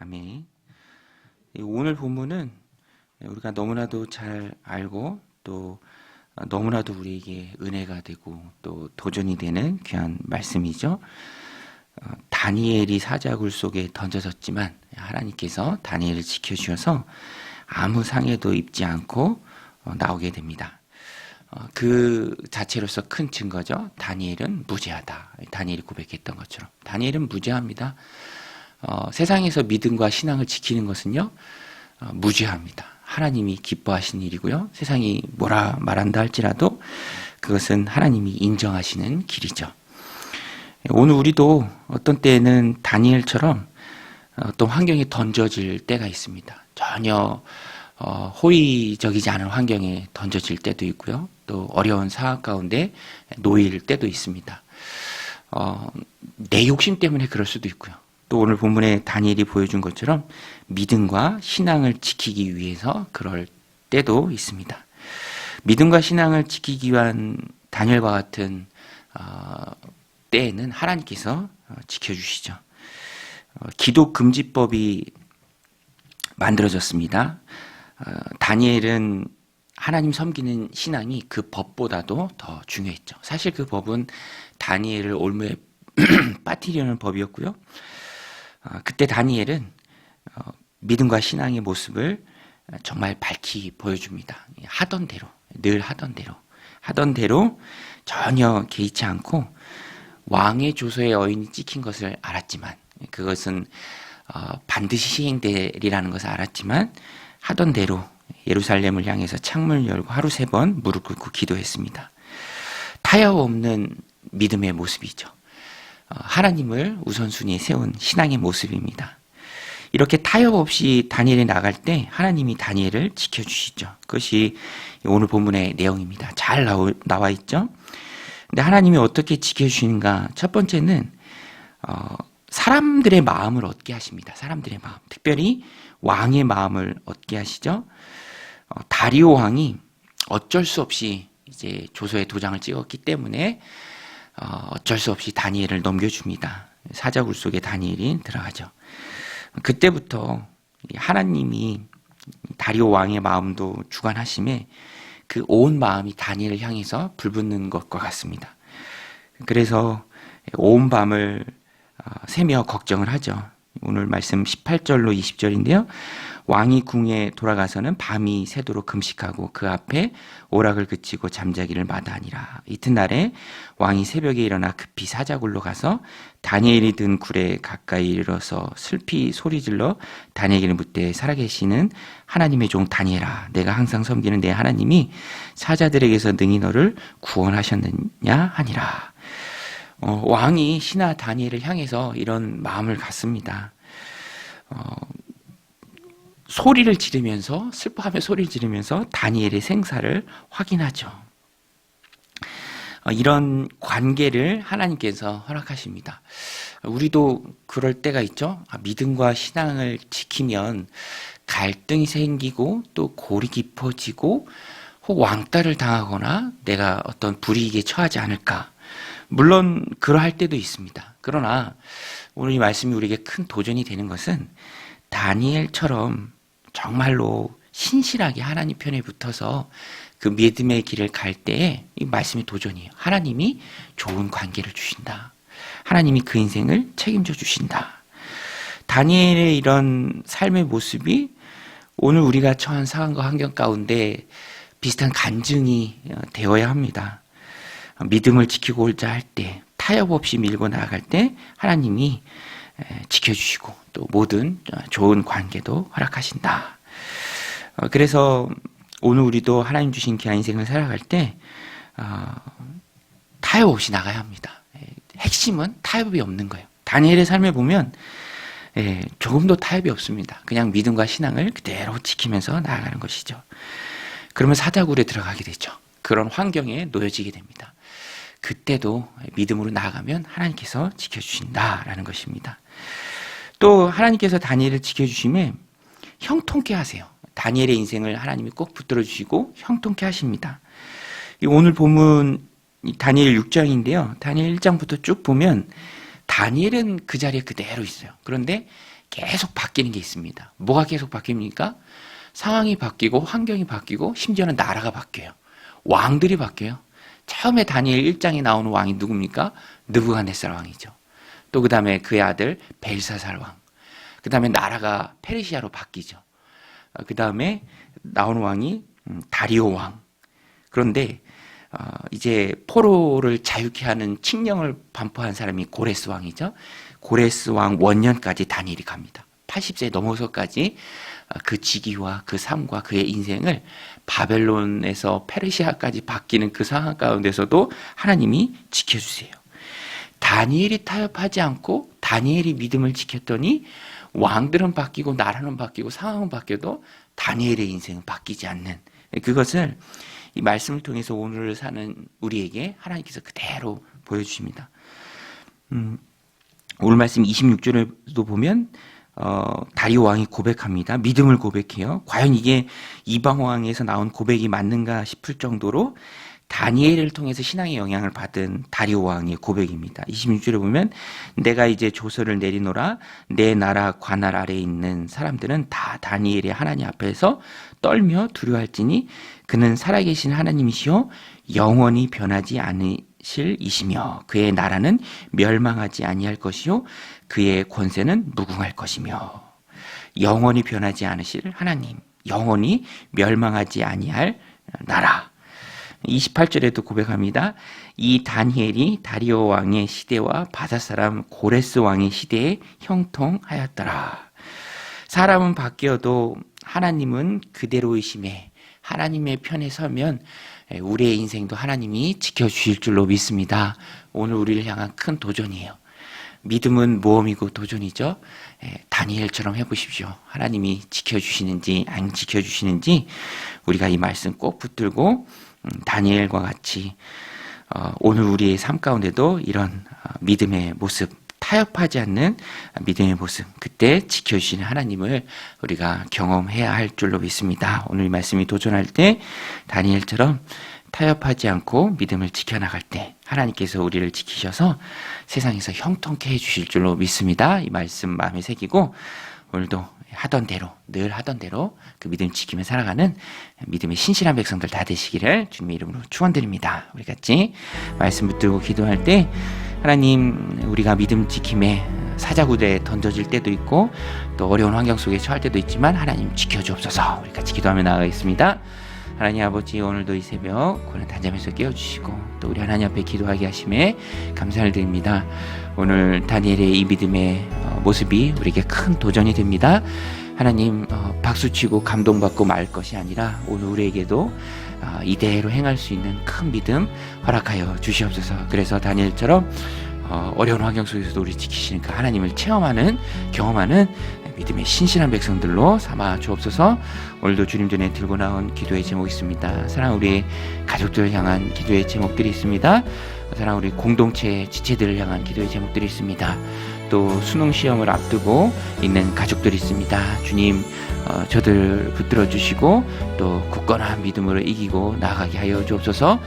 아멘. 이 오늘 본문은 우리가 너무나도 잘 알고 또 너무나도 우리에게 은혜가 되고 또 도전이 되는 귀한 말씀이죠. 어, 다니엘이 사자굴 속에 던져졌지만 하나님께서 다니엘을 지켜주셔서 아무 상해도 입지 않고 어, 나오게 됩니다. 어, 그 자체로서 큰 증거죠. 다니엘은 무죄하다. 다니엘이 고백했던 것처럼. 다니엘은 무죄합니다. 어, 세상에서 믿음과 신앙을 지키는 것은요, 어, 무죄합니다. 하나님이 기뻐하시는 일이고요. 세상이 뭐라 말한다 할지라도 그것은 하나님이 인정하시는 길이죠. 오늘 우리도 어떤 때에는 다니엘처럼 어떤 환경에 던져질 때가 있습니다. 전혀 어, 호의적이지 않은 환경에 던져질 때도 있고요. 또 어려운 상황 가운데 놓일 때도 있습니다. 어, 내 욕심 때문에 그럴 수도 있고요. 또 오늘 본문에 다니엘이 보여준 것처럼 믿음과 신앙을 지키기 위해서 그럴 때도 있습니다. 믿음과 신앙을 지키기 위한 다니엘과 같은 어, 때에는 하나님께서 어, 지켜주시죠. 어, 기도 금지법이 만들어졌습니다. 어, 다니엘은 하나님 섬기는 신앙이 그 법보다도 더 중요했죠. 사실 그 법은 다니엘을 올무에 빠뜨리려는 법이었고요. 어, 그때 다니엘은 어, 믿음과 신앙의 모습을 정말 밝히 보여줍니다. 하던 대로, 늘 하던 대로, 하던 대로 전혀 개의치 않고 왕의 조서에 어인이 찍힌 것을 알았지만 그것은 어, 반드시 시행되리라는 것을 알았지만 하던 대로 예루살렘을 향해서 창문을 열고 하루 세 번 무릎 꿇고 기도했습니다. 타협 없는 믿음의 모습이죠. 어, 하나님을 우선순위에 세운 신앙의 모습입니다. 이렇게 타협 없이 다니엘에 나갈 때 하나님이 다니엘을 지켜주시죠. 그것이 오늘 본문의 내용입니다. 잘 나와 있죠. 근데 하나님이 어떻게 지켜주시는가? 첫 번째는 어, 사람들의 마음을 얻게 하십니다. 사람들의 마음, 특별히 왕의 마음을 얻게 하시죠. 어, 다리오 왕이 어쩔 수 없이 이제 조서에 도장을 찍었기 때문에 어, 어쩔 수 없이 다니엘을 넘겨줍니다. 사자굴 속에 다니엘이 들어가죠. 그때부터 하나님이 다리오 왕의 마음도 주관하심에 그 온 마음이 다니엘을 향해서 불붙는 것과 같습니다. 그래서 온 밤을 새며 걱정을 하죠. 오늘 말씀 18절로 20절인데요. 왕이 궁에 돌아가서는 밤이 새도록 금식하고 그 앞에 오락을 그치고 잠자기를 마다하니라. 이튿날에 왕이 새벽에 일어나 급히 사자굴로 가서 다니엘이 든 굴에 가까이 이르러서 슬피 소리질러 다니엘을 묻되 살아계시는 하나님의 종 다니엘아 내가 항상 섬기는 내 하나님이 사자들에게서 능히 너를 구원하셨느냐 하니라. 어, 왕이 신하 다니엘을 향해서 이런 마음을 갖습니다. 어, 소리를 지르면서 슬퍼하며 소리를 지르면서 다니엘의 생사를 확인하죠. 어, 이런 관계를 하나님께서 허락하십니다. 우리도 그럴 때가 있죠. 아, 믿음과 신앙을 지키면 갈등이 생기고 또 골이 깊어지고 혹 왕따를 당하거나 내가 어떤 불이익에 처하지 않을까. 물론 그러할 때도 있습니다. 그러나 오늘 이 말씀이 우리에게 큰 도전이 되는 것은 다니엘처럼 정말로 신실하게 하나님 편에 붙어서 그 믿음의 길을 갈 때에 이 말씀이 도전이에요. 하나님이 좋은 관계를 주신다. 하나님이 그 인생을 책임져 주신다. 다니엘의 이런 삶의 모습이 오늘 우리가 처한 상황과 환경 가운데 비슷한 간증이 되어야 합니다. 믿음을 지키고자 할 때, 타협 없이 밀고 나아갈 때 하나님이 지켜주시고 또 모든 좋은 관계도 허락하신다. 어, 그래서 오늘 우리도 하나님 주신 귀한 인생을 살아갈 때 어, 타협 없이 나가야 합니다. 핵심은 타협이 없는 거예요. 다니엘의 삶을 보면 예, 조금도 타협이 없습니다. 그냥 믿음과 신앙을 그대로 지키면서 나아가는 것이죠. 그러면 사자굴에 들어가게 되죠. 그런 환경에 놓여지게 됩니다. 그때도 믿음으로 나아가면 하나님께서 지켜주신다라는 것입니다. 또 하나님께서 다니엘을 지켜주심에 형통케 하세요. 다니엘의 인생을 하나님이 꼭 붙들어 주시고 형통케 하십니다. 오늘 본문 다니엘 6장인데요. 다니엘 1장부터 쭉 보면 다니엘은 그 자리에 그대로 있어요. 그런데 계속 바뀌는 게 있습니다. 뭐가 계속 바뀝니까? 상황이 바뀌고 환경이 바뀌고 심지어는 나라가 바뀌어요. 왕들이 바뀌어요. 처음에 다니엘 1장에 나오는 왕이 누굽니까? 느부갓네살 왕이죠. 또 그 다음에 그의 아들 벨사살 왕. 그 다음에 나라가 페르시아로 바뀌죠. 어, 그다음에 나오는 왕이 음, 다리오 왕. 그런데 어, 이제 포로를 자유케 하는 칙령을 반포한 사람이 고레스 왕이죠. 고레스 왕 원년까지 다니엘이 갑니다. 80세 넘어서까지 어, 그 직위와 그 삶과 그의 인생을 바벨론에서 페르시아까지 바뀌는 그 상황 가운데서도 하나님이 지켜주세요. 다니엘이 타협하지 않고 다니엘이 믿음을 지켰더니 왕들은 바뀌고 나라는 바뀌고 상황은 바뀌어도 다니엘의 인생은 바뀌지 않는 그것을 이 말씀을 통해서 오늘을 사는 우리에게 하나님께서 그대로 보여주십니다. 음, 오늘 말씀 26절에도 보면 어, 다리오 왕이 고백합니다. 믿음을 고백해요. 과연 이게 이방 왕에서 나온 고백이 맞는가 싶을 정도로 다니엘을 통해서 신앙의 영향을 받은 다리오 왕의 고백입니다. 26절에 보면 내가 이제 조서를 내리노라 내 나라 관할 아래에 있는 사람들은 다 다니엘의 하나님 앞에서 떨며 두려워할지니 그는 살아계신 하나님이시요 영원히 변하지 않으실 이시며 그의 나라는 멸망하지 아니할 것이요 그의 권세는 무궁할 것이며 영원히 변하지 않으실 하나님 영원히 멸망하지 아니할 나라 28절에도 고백합니다. 이 다니엘이 다리오 왕의 시대와 바사사람 고레스 왕의 시대에 형통하였더라. 사람은 바뀌어도 하나님은 그대로이심에 하나님의 편에 서면 우리의 인생도 하나님이 지켜주실 줄로 믿습니다. 오늘 우리를 향한 큰 도전이에요. 믿음은 모험이고 도전이죠. 다니엘처럼 해보십시오. 하나님이 지켜주시는지 안 지켜주시는지 우리가 이 말씀 꼭 붙들고 음, 다니엘과 같이 어, 오늘 우리의 삶 가운데도 이런 어, 믿음의 모습 타협하지 않는 믿음의 모습 그때 지켜주시는 하나님을 우리가 경험해야 할 줄로 믿습니다. 오늘 이 말씀이 도전할 때 다니엘처럼 타협하지 않고 믿음을 지켜나갈 때 하나님께서 우리를 지키셔서 세상에서 형통케 해주실 줄로 믿습니다. 이 말씀 마음에 새기고 오늘도 하던 대로 늘 하던 대로 그 믿음 지키며 살아가는 믿음의 신실한 백성들 다 되시기를 주님의 이름으로 축원드립니다. 우리 같이 말씀 붙들고 기도할 때 하나님 우리가 믿음 지킴에 사자구대에 던져질 때도 있고 또 어려운 환경 속에 처할 때도 있지만 하나님 지켜주옵소서 우리 같이 기도하며 나가겠습니다. 하나님 아버지 오늘도 이 새벽 고난 단잠에서 깨워주시고 또 우리 하나님 앞에 기도하게 하심에 감사를 드립니다. 오늘 다니엘의 이 믿음의 어, 모습이 우리에게 큰 도전이 됩니다. 하나님 어, 박수치고 감동받고 말 것이 아니라 오늘 우리에게도 어, 이대로 행할 수 있는 큰 믿음 허락하여 주시옵소서. 그래서 다니엘처럼 어, 어려운 환경 속에서도 우리 지키시는 그 하나님을 체험하는 경험하는 믿음의 신실한 백성들로 삼아 주옵소서. 오늘도 주님 전에 들고 나온 기도의 제목이 있습니다. 사랑 우리 가족들을 향한 기도의 제목들이 있습니다. 사랑 우리 공동체 지체들을 향한 기도의 제목들이 있습니다. 또 수능 시험을 앞두고 있는 가족들이 있습니다. 주님 어, 저들 붙들어 주시고 또 굳건한 믿음으로 이기고 나아가게 하여 주옵소서.